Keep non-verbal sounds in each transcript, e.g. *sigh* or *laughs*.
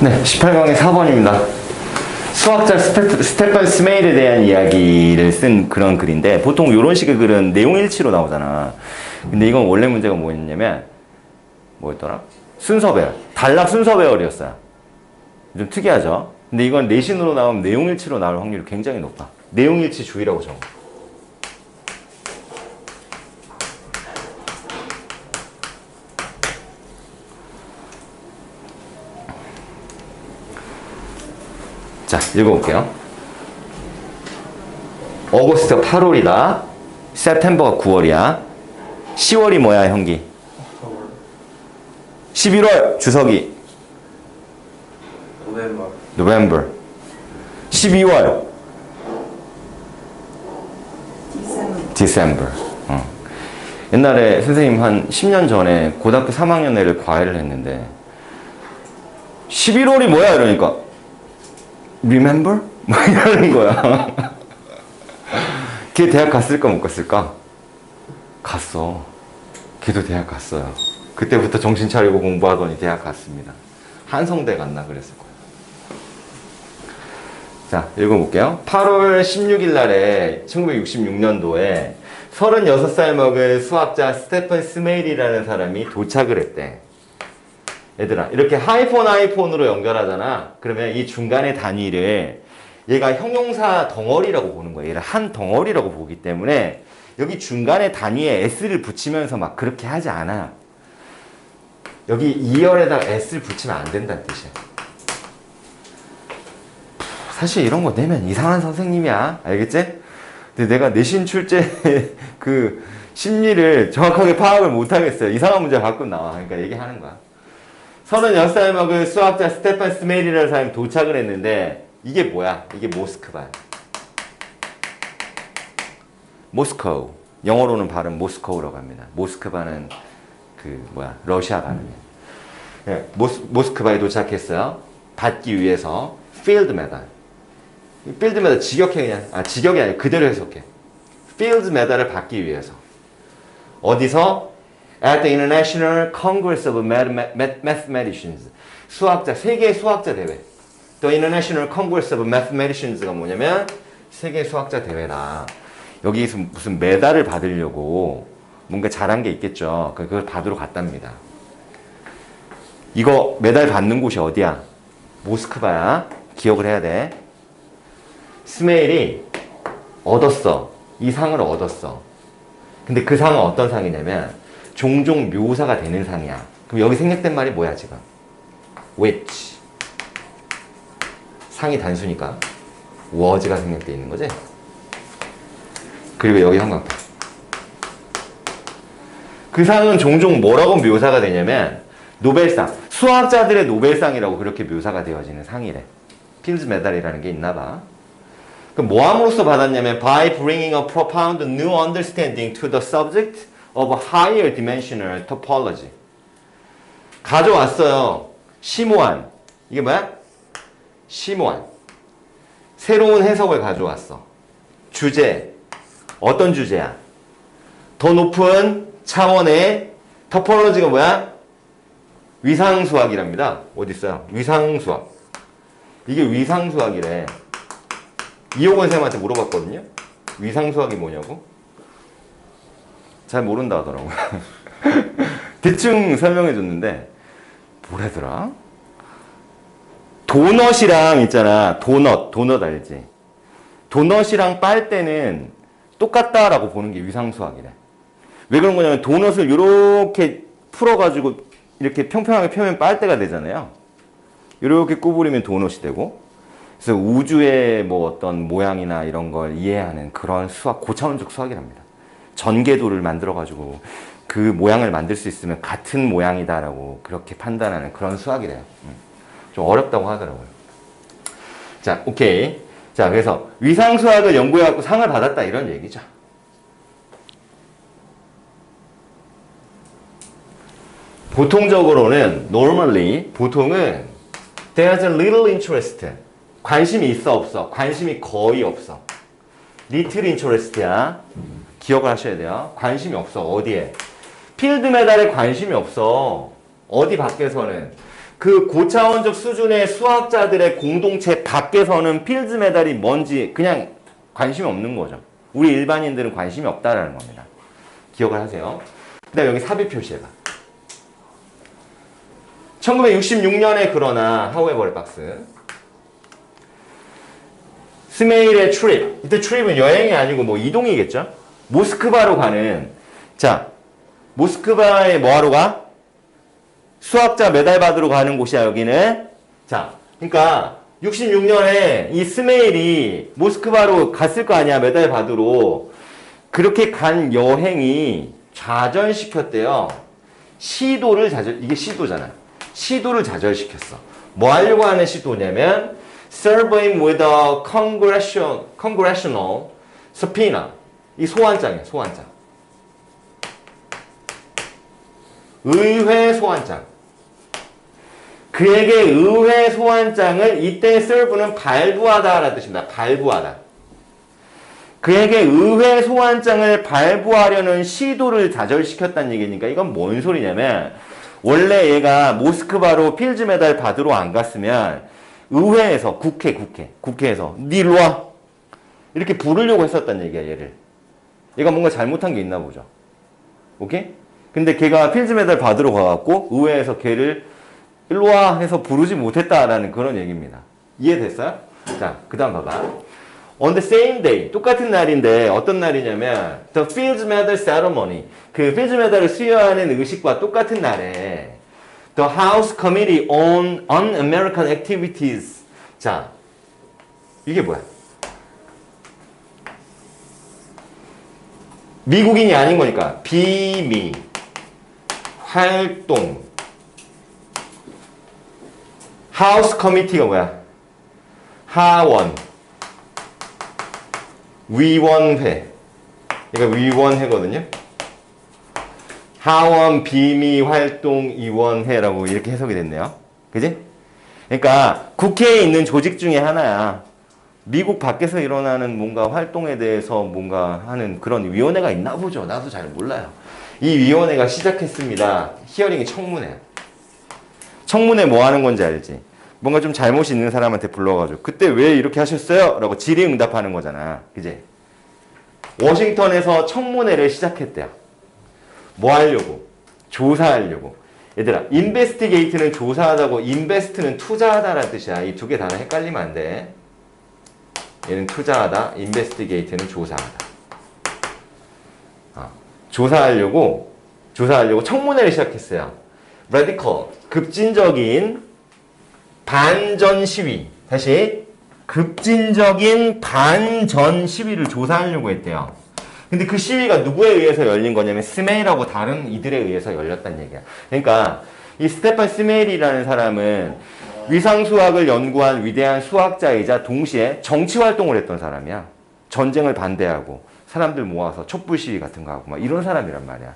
네, 18강의 4번입니다. 수학자 스테, 스테판 스메일에 대한 이야기를 쓴 그런 글인데 보통 이런 식의 글은 내용 일치로 나오잖아. 근데 이건 원래 문제가 뭐였냐면 뭐였더라? 순서 배열. 단락 순서 배열이었어요. 좀 특이하죠? 근데 이건 내신으로 나오면 내용 일치로 나올 확률이 굉장히 높아. 내용 일치 주의라고 적어. 자, 읽어볼게요. 어거스트 8월이다. 세프템버가 9월이야. 10월이 뭐야, 형기? 11월 주석이 노벤버 November. 12월 December. 어. 옛날에 선생님 한 10년 전에 고등학교 3학년 애를 과외를 했는데 11월이 뭐야 이러니까 Remember? 뭐 *laughs* 이러는 거야. 걔 대학 갔을까 못 갔을까? 갔어. 걔도 대학 갔어요. 그때부터 정신 차리고 공부하더니 대학 갔습니다. 한성대 갔나 그랬을 거예요. 자, 읽어볼게요. 8월 16일 날에 1966년도에 36살 먹은 수학자 스테픈 스메일이라는 사람이 도착을 했대. 얘들아, 이렇게 하이폰 하이폰으로 연결하잖아. 그러면 이 중간의 단위를 얘가 형용사 덩어리라고 보는 거야. 얘를 한 덩어리라고 보기 때문에 여기 중간의 단위에 s를 붙이면서 막 그렇게 하지 않아. 여기 2열에다가 s를 붙이면 안 된다는 뜻이야. 사실 이런 거 내면 이상한 선생님이야. 알겠지? 근데 내가 내신 출제 *laughs* 그 심리를 정확하게 파악을 못 하겠어요. 이상한 문제 가끔 나와. 그러니까 얘기하는 거야. 36살 먹은 수학자 스테판 스메일이라는 사람이 도착을 했는데 이게 뭐야? 이게 모스크바야. 모스코우. 영어로는 발음 모스코우라고 합니다. 모스크바는 그 뭐야? 러시아 발음이에요. 네, 모스, 모스크바에 도착했어요. 받기 위해서 필드 메달. 필드 메달 직역해 그냥. 아 직역이 아니고 그대로 해석해. 필드 메달을 받기 위해서. 어디서? At the International Congress of Mathema- Math- Mathematicians. 수학자 세계 수학자 대회. The International Congress of Mathematicians가 뭐냐면 세계 수학자 대회다. 여기서 무슨 메달을 받으려고 뭔가 잘한 게 있겠죠. 그걸 받으러 갔답니다. 이거 메달 받는 곳이 어디야? 모스크바야. 기억을 해야 돼. 스메일이 얻었어. 이 상을 얻었어. 근데 그 상은 어떤 상이냐면 종종 묘사가 되는 상이야. 그럼 여기 생략된 말이 뭐야 지금? which 상이 단수니까 was가 생략돼 있는 거지. 그리고 여기 형광펜. 그 상은 종종 뭐라고 묘사가 되냐면 노벨상, 수학자들의 노벨상이라고 그렇게 묘사가 되어지는 상이래. 필즈 메달이라는 게 있나 봐. 그럼 뭐 함으로써 받았냐면 by bringing a profound new understanding to the subject of higher dimensional topology. 가져왔어요. 심오한. 이게 뭐야? 심오한. 새로운 해석을 가져왔어. 주제. 어떤 주제야? 더 높은 차원의 터폴로지가 뭐야? 위상수학이랍니다. 어디 있어요? 위상수학. 이게 위상수학이래. 이호건 쌤한테 물어봤거든요. 위상수학이 뭐냐고? 잘 모른다 하더라고요. *laughs* 대충 설명해 줬는데, 뭐라더라? 도넛이랑 있잖아. 도넛, 도넛 알지? 도넛이랑 빨대는 똑같다라고 보는 게 위상수학이래. 왜 그런 거냐면 도넛을 이렇게 풀어가지고 이렇게 평평하게 펴면 빨대가 되잖아요. 이렇게 구부리면 도넛이 되고. 그래서 우주의 뭐 어떤 모양이나 이런 걸 이해하는 그런 수학, 고차원적 수학이랍니다. 전개도를 만들어가지고 그 모양을 만들 수 있으면 같은 모양이다라고 그렇게 판단하는 그런 수학이래요. 음. 좀 어렵다고 하더라고요. 자, 오케이. 자, 그래서 위상수학을 연구해갖고 상을 받았다 이런 얘기죠. 보통적으로는 normally 보통은 there's a little interest 관심이 있어 없어 관심이 거의 없어 little interest야 기억을 하셔야 돼요 관심이 없어 어디에 필드 메달에 관심이 없어 어디 밖에서는 그 고차원적 수준의 수학자들의 공동체 밖에서는 필드 메달이 뭔지 그냥 관심이 없는 거죠. 우리 일반인들은 관심이 없다라는 겁니다. 기억을 하세요. 그 다음 여기 삽입 표시해봐. 1966년에 그러나 하우에버의 박스 스메일의 트립 이때 트립은 여행이 아니고 뭐 이동이겠죠 모스크바로 가는 자 모스크바에 뭐하러 가? 수학자 메달 받으러 가는 곳이야 여기는. 자 그러니까 66년에 이 스메일이 모스크바로 갔을 거 아니야 메달 받으러. 그렇게 간 여행이 좌절시켰대요. 시도를 좌절 이게 시도잖아. 시도를 좌절시켰어. 뭐 하려고 하는 시도냐면 serving with a congressional, congressional subpoena 이 소환장이야 소환장. 의회 소환장. 그에게 의회 소환장을 이때 serve는 발부하다라는 뜻입니다. 발부하다. 그에게 의회 소환장을 발부하려는 시도를 좌절시켰다는 얘기니까 이건 뭔 소리냐면 원래 얘가 모스크바로 필즈 메달 받으러 안 갔으면 의회에서 국회 국회 국회에서 니 일로 와. 이렇게 부르려고 했었단 얘기야 얘를 얘가 뭔가 잘못한 게 있나 보죠 오케이? 근데 걔가 필즈 메달 받으러 가갖고 의회에서 걔를 일로 와 해서 부르지 못했다라는 그런 얘기입니다 이해됐어요? 자 그 다음 봐봐 On the same day, 똑같은 날인데 어떤 날이냐면 The Fields Medal Ceremony, 그 Fields Medal을 수여하는 의식과 똑같은 날에 The House Committee on Un-American Activities 자, 이게 뭐야? 미국인이 아닌 거니까 비미 활동 하우스 커미티가 뭐야? 하원 위원회. 이거 위원회거든요. 하원 비미 활동 위원회라고 이렇게 해석이 됐네요. 그지? 그러니까 국회에 있는 조직 중에 하나야. 미국 밖에서 일어나는 뭔가 활동에 대해서 뭔가 하는 그런 위원회가 있나 보죠. 나도 잘 몰라요. 이 위원회가 시작했습니다. 히어링이 청문회. 청문회 뭐 하는 건지 알지? 뭔가 좀 잘못이 있는 사람한테 불러가지고 그때 왜 이렇게 하셨어요? 라고 질의응답하는 거잖아. 그지? 워싱턴에서 청문회를 시작했대요. 뭐 하려고? 조사하려고. 얘들아, 인베스티게이트는 조사하다고 인베스트는 투자하다라는 뜻이야. 이 두 개 단어 헷갈리면 안 돼. 얘는 투자하다, 인베스티게이트는 조사하다. 어, 조사하려고 조사하려고 청문회를 시작했어요. radical 급진적인 반전 시위. 다시 급진적인 반전 시위를 조사하려고 했대요. 근데 그 시위가 누구에 의해서 열린 거냐면 스메일하고 다른 이들에 의해서 열렸다는 얘기야. 그러니까 이 스테판 스메일이라는 사람은 위상 수학을 연구한 위대한 수학자이자 동시에 정치 활동을 했던 사람이야. 전쟁을 반대하고 사람들 모아서 촛불 시위 같은 거 하고 막 이런 사람이란 말이야.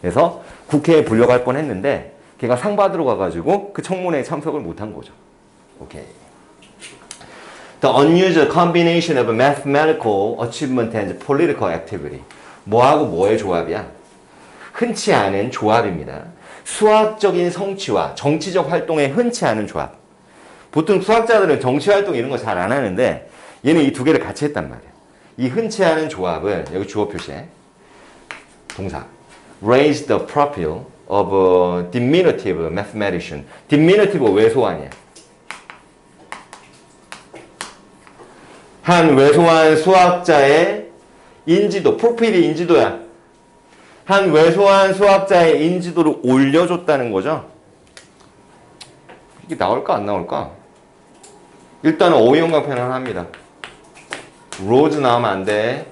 그래서 국회에 불려갈 뻔 했는데 걔가 상 받으러 가가지고 그 청문회에 참석을 못한 거죠. 오케이. The unusual combination of mathematical achievement and political activity. 뭐하고 뭐의 조합이야? 흔치 않은 조합입니다. 수학적인 성취와 정치적 활동의 흔치 않은 조합. 보통 수학자들은 정치 활동 이런 거 잘 안 하는데 얘는 이 두 개를 같이 했단 말이야. 이 흔치 않은 조합을 여기 주어 표시해. 동사. raise the profile of a diminutive mathematician. diminutive 왜 소환이야? 한 왜소한 수학자의 인지도, 프로필이 인지도야. 한 왜소한 수학자의 인지도를 올려줬다는 거죠. 이게 나올까 안 나올까? 일단은 오형광 편안합니다. 로즈 나오면 안 돼.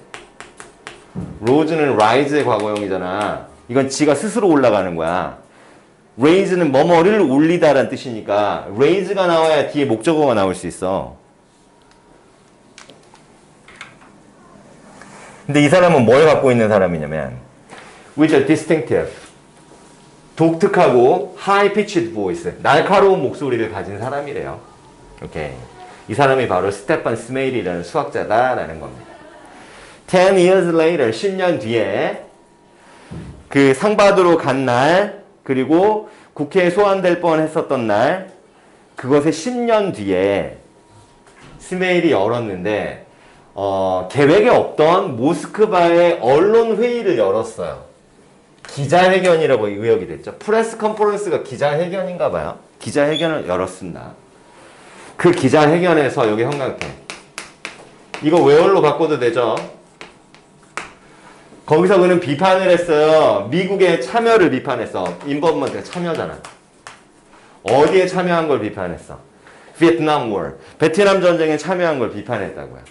로즈는 rise의 과거형이잖아. 이건 지가 스스로 올라가는 거야. raise는 뭐뭐를 올리다라는 뜻이니까 raise가 나와야 뒤에 목적어가 나올 수 있어. 근데 이 사람은 뭘 갖고 있는 사람이냐면 with a distinctive 독특하고 high pitched voice 날카로운 목소리를 가진 사람이래요. 오케이. 이 사람이 바로 스테판 스메일이라는 수학자다라는 겁니다. 10 years later 10년 뒤에 그 상 받으러 간 날 그리고 국회에 소환될 뻔 했었던 날, 그것의 10년 뒤에 스메일이 열었는데, 어, 계획에 없던 모스크바의 언론 회의를 열었어요. 기자회견이라고 의역이 됐죠. 프레스 컨퍼런스가 기자회견인가 봐요. 기자회견을 열었습니다. 그 기자회견에서 여기 형광펜. 이거 웨얼로 바꿔도 되죠? 거기서 그는 비판을 했어요. 미국의 참여를 비판했어. 인버먼트가 참여잖아. 어디에 참여한 걸 비판했어? 베트남 월. 베트남 전쟁에 참여한 걸 비판했다고요.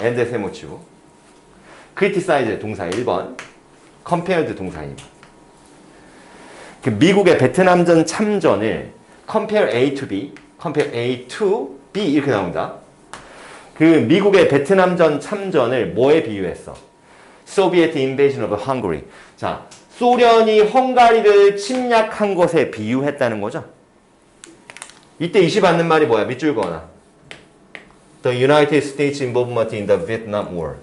엔데 세모치고. 크리티사이즈 동사 1번. 컴페어드 동사 2번. 그 미국의 베트남전 참전을 compare A to B, compare A to B 이렇게 나옵니다. 그 미국의 베트남전 참전을 뭐에 비유했어? 소비에트 인베이션 오브 헝가리. 자, 소련이 헝가리를 침략한 것에 비유했다는 거죠. 이때 이시 받는 말이 뭐야? 밑줄 그어놔. The United States involvement in the Vietnam War.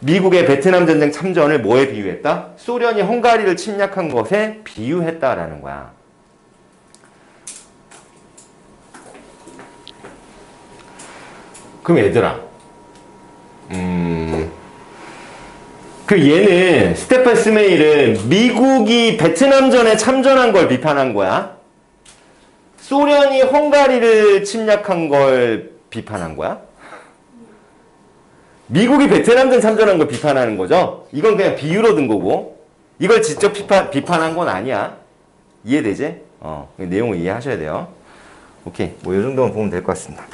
미국의 베트남 전쟁 참전을 뭐에 비유했다? 소련이 헝가리를 침략한 것에 비유했다라는 거야. 그럼 얘들아, 음, 그 얘는 스테판 스메일은 미국이 베트남전에 참전한 걸 비판한 거야. 소련이 헝가리를 침략한 걸 비판한 거야. 미국이 베트남전 참전한 걸 비판하는 거죠. 이건 그냥 비유로 든 거고 이걸 직접 비판, 비판한 건 아니야. 이해되지? 어, 그 내용을 이해하셔야 돼요. 오케이, 뭐 이 정도만 보면 될 것 같습니다.